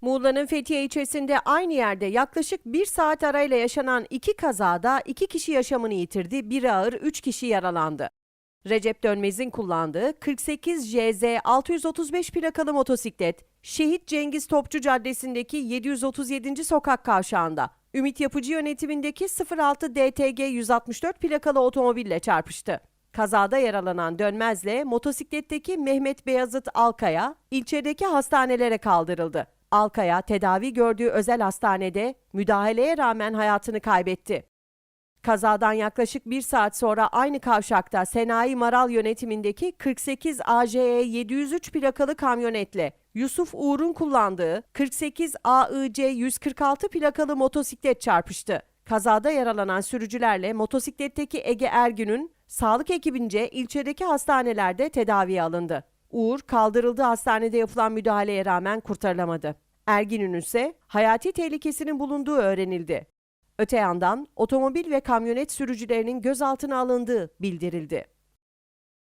Muğla'nın Fethiye ilçesinde aynı yerde yaklaşık bir saat arayla yaşanan iki kazada iki kişi yaşamını yitirdi, biri ağır, üç kişi yaralandı. Recep Dönmez'in kullandığı 48 JZ 635 plakalı motosiklet, Şehit Cengiz Topçu Caddesi'ndeki 737. sokak kavşağında, Ümit Yapıcı yönetimindeki 06 DTG 164 plakalı otomobille çarpıştı. Kazada yaralanan Dönmez'le motosikletteki Mehmet Beyazıt Alkaya ilçedeki hastanelere kaldırıldı. Alkaya tedavi gördüğü özel hastanede müdahaleye rağmen hayatını kaybetti. Kazadan yaklaşık bir saat sonra aynı kavşakta Senayi Maral yönetimindeki 48 AJE 703 plakalı kamyonetle Yusuf Uğur'un kullandığı 48 AIC 146 plakalı motosiklet çarpıştı. Kazada yaralanan sürücülerle motosikletteki Ege Ergün'ün sağlık ekibince ilçedeki hastanelerde tedaviye alındı. Uğur kaldırıldığı hastanede yapılan müdahaleye rağmen kurtarılamadı. Ergin'in ise hayati tehlikesinin bulunduğu öğrenildi. Öte yandan otomobil ve kamyonet sürücülerinin gözaltına alındığı bildirildi.